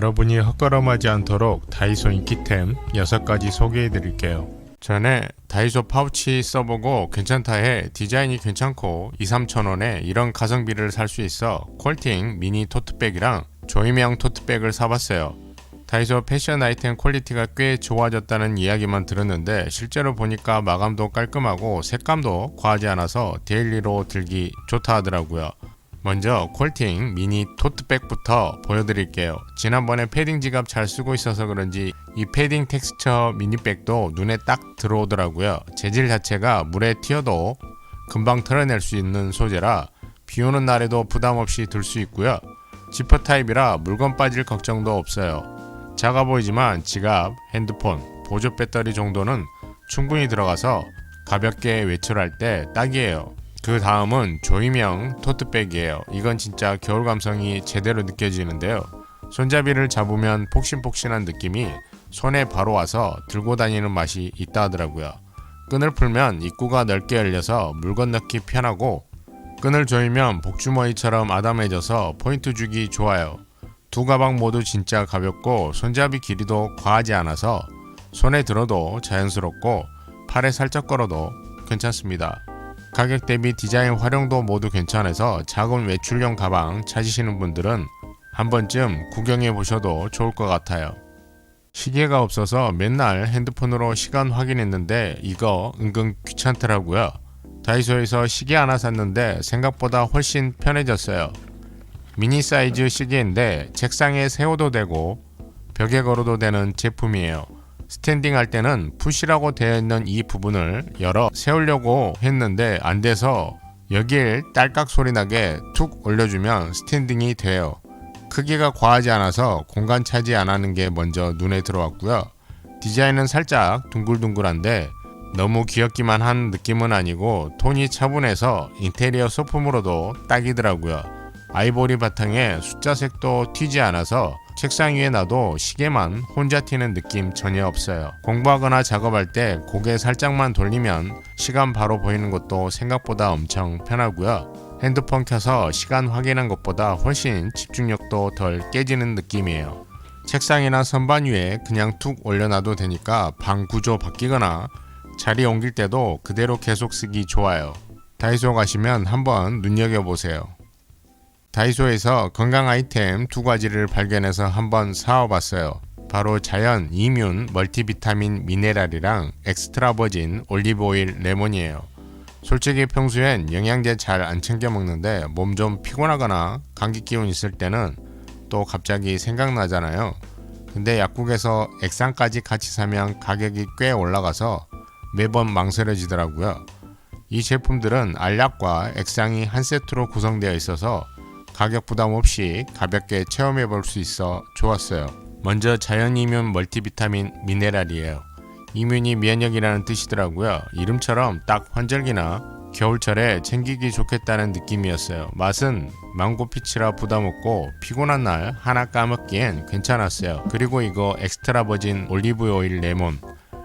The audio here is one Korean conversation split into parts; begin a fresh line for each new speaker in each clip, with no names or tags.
여러분이 헛걸음하지 않도록 다이소 인기템 6가지 소개해 드릴게요. 전에 다이소 파우치 써보고 괜찮다 해 디자인이 괜찮고 2, 3천원에 이런 가성비를 살 수 있어 콜팅 미니 토트백이랑 조이명 토트백을 사봤어요. 다이소 패션 아이템 퀄리티가 꽤 좋아졌다는 이야기만 들었는데 실제로 보니까 마감도 깔끔하고 색감도 과하지 않아서 데일리로 들기 좋다 하더라고요. 먼저 콜팅 미니 토트백부터 보여드릴게요. 지난번에 패딩 지갑 잘 쓰고 있어서 그런지 이 패딩 텍스처 미니백도 눈에 딱 들어오더라고요. 재질 자체가 물에 튀어도 금방 털어낼 수 있는 소재라 비 오는 날에도 부담 없이 들 수 있고요. 지퍼 타입이라 물건 빠질 걱정도 없어요. 작아 보이지만 지갑, 핸드폰, 보조 배터리 정도는 충분히 들어가서 가볍게 외출할 때 딱이에요. 그 다음은 조이명 토트백이에요. 이건 진짜 겨울 감성이 제대로 느껴지는데요. 손잡이를 잡으면 폭신폭신한 느낌이 손에 바로 와서 들고 다니는 맛이 있다 하더라고요. 끈을 풀면 입구가 넓게 열려서 물건 넣기 편하고 끈을 조이면 복주머니처럼 아담해져서 포인트 주기 좋아요. 두 가방 모두 진짜 가볍고 손잡이 길이도 과하지 않아서 손에 들어도 자연스럽고 팔에 살짝 걸어도 괜찮습니다. 가격 대비 디자인 활용도 모두 괜찮아서 작은 외출용 가방 찾으시는 분들은 한 번쯤 구경해 보셔도 좋을 것 같아요. 시계가 없어서 맨날 핸드폰으로 시간 확인했는데 이거 은근 귀찮더라고요. 다이소에서 시계 하나 샀는데 생각보다 훨씬 편해졌어요. 미니 사이즈 시계인데 책상에 세워도 되고 벽에 걸어도 되는 제품이에요. 스탠딩 할 때는 푸시라고 되어 있는 이 부분을 열어 세우려고 했는데 안 돼서 여길 딸깍 소리 나게 툭 올려주면 스탠딩이 돼요. 크기가 과하지 않아서 공간 차지 안 하는 게 먼저 눈에 들어왔고요. 디자인은 살짝 둥글둥글한데 너무 귀엽기만 한 느낌은 아니고 톤이 차분해서 인테리어 소품으로도 딱이더라고요. 아이보리 바탕에 숫자색도 튀지 않아서 책상 위에 놔도 시계만 혼자 튀는 느낌 전혀 없어요. 공부하거나 작업할 때 고개 살짝만 돌리면 시간 바로 보이는 것도 생각보다 엄청 편하고요. 핸드폰 켜서 시간 확인한 것보다 훨씬 집중력도 덜 깨지는 느낌이에요. 책상이나 선반 위에 그냥 툭 올려놔도 되니까 방 구조 바뀌거나 자리 옮길 때도 그대로 계속 쓰기 좋아요. 다이소 가시면 한번 눈여겨보세요. 다이소에서 건강 아이템 두 가지를 발견해서 한번 사와봤어요. 바로 자연 이뮨 멀티비타민 미네랄이랑 엑스트라 버진 올리브 오일 레몬이에요. 솔직히 평소엔 영양제 잘 안 챙겨 먹는데 몸 좀 피곤하거나 감기 기운 있을 때는 또 갑자기 생각나잖아요. 근데 약국에서 액상까지 같이 사면 가격이 꽤 올라가서 매번 망설여지더라고요. 이 제품들은 알약과 액상이 한 세트로 구성되어 있어서 가격 부담 없이 가볍게 체험해 볼 수 있어 좋았어요. 먼저 자연 이뮨 멀티비타민 미네랄이에요. 이뮨이 면역이라는 뜻이더라고요. 이름처럼 딱 환절기나 겨울철에 챙기기 좋겠다는 느낌이었어요. 맛은 망고 피치라 부담 없고 피곤한 날 하나 까먹기엔 괜찮았어요. 그리고 이거 엑스트라 버진 올리브 오일 레몬.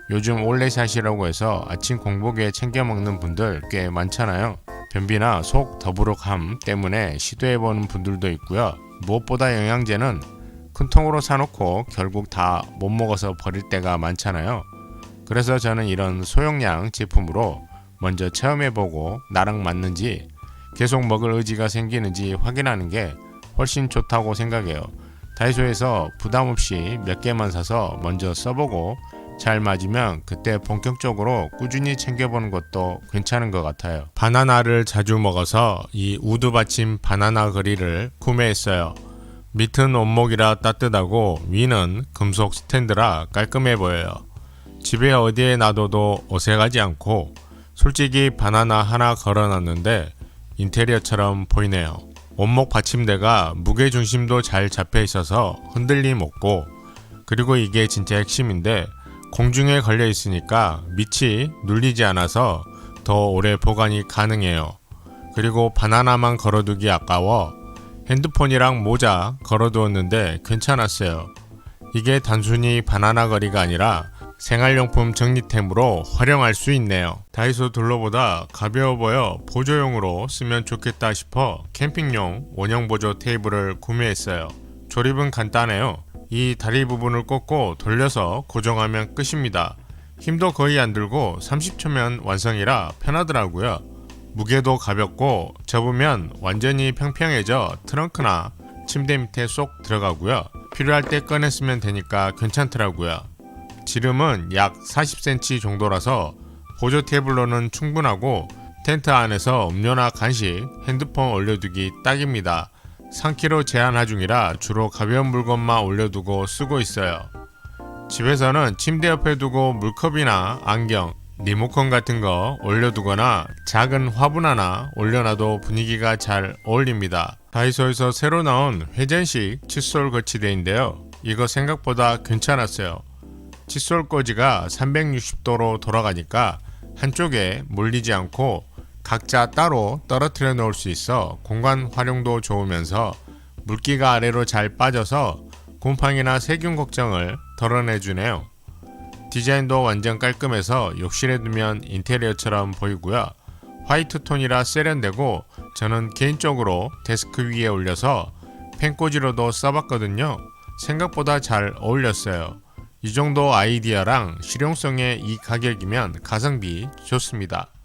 요즘 올레샷이라고 해서 아침 공복에 챙겨 먹는 분들 꽤 많잖아요. 변비나 속 더부룩함 때문에 시도해보는 분들도 있고요. 무엇보다 영양제는 큰 통으로 사놓고 결국 다 못 먹어서 버릴 때가 많잖아요. 그래서 저는 이런 소형량 제품으로 먼저 체험해보고 나랑 맞는지 계속 먹을 의지가 생기는지 확인하는 게 훨씬 좋다고 생각해요. 다이소에서 부담 없이 몇 개만 사서 먼저 써보고 잘 맞으면 그때 본격적으로 꾸준히 챙겨보는 것도 괜찮은 것 같아요. 바나나를 자주 먹어서 이 우드 받침 바나나 거리를 구매했어요. 밑은 원목이라 따뜻하고 위는 금속 스탠드라 깔끔해 보여요. 집에 어디에 놔둬도 어색하지 않고 솔직히 바나나 하나 걸어놨는데 인테리어처럼 보이네요. 원목 받침대가 무게 중심도 잘 잡혀 있어서 흔들림 없고 그리고 이게 진짜 핵심인데 공중에 걸려 있으니까 밑이 눌리지 않아서 더 오래 보관이 가능해요. 그리고 바나나만 걸어두기 아까워 핸드폰이랑 모자 걸어두었는데 괜찮았어요. 이게 단순히 바나나 거리가 아니라 생활용품 정리템으로 활용할 수 있네요. 다이소 둘러보다 가벼워 보여 보조용으로 쓰면 좋겠다 싶어 캠핑용 원형 보조 테이블을 구매했어요. 조립은 간단해요. 이 다리 부분을 꽂고 돌려서 고정하면 끝입니다. 힘도 거의 안 들고 30초면 완성이라 편하더라고요. 무게도 가볍고 접으면 완전히 평평해져 트렁크나 침대 밑에 쏙 들어가고요. 필요할 때 꺼내 쓰면 되니까 괜찮더라고요. 지름은 약 40cm 정도라서 보조 테이블로는 충분하고 텐트 안에서 음료나 간식, 핸드폰 올려두기 딱입니다. 3kg 제한 하 중이라 주로 가벼운 물건만 올려두고 쓰고 있어요. 집에서는 침대 옆에 두고 물컵이나 안경, 리모컨 같은 거 올려두거나 작은 화분 하나 올려놔도 분위기가 잘 어울립니다. 다이소에서 새로 나온 회전식 칫솔 거치대인데요. 이거 생각보다 괜찮았어요. 칫솔 꽂이가 360도로 돌아가니까 한쪽에 몰리지 않고 각자 따로 떨어뜨려 놓을 수 있어 공간 활용도 좋으면서 물기가 아래로 잘 빠져서 곰팡이나 세균 걱정을 덜어내주네요. 디자인도 완전 깔끔해서 욕실에 두면 인테리어처럼 보이고요. 화이트 톤이라 세련되고 저는 개인적으로 데스크 위에 올려서 펜꽂이로도 써봤거든요. 생각보다 잘 어울렸어요. 이 정도 아이디어랑 실용성의 이 가격이면 가성비 좋습니다.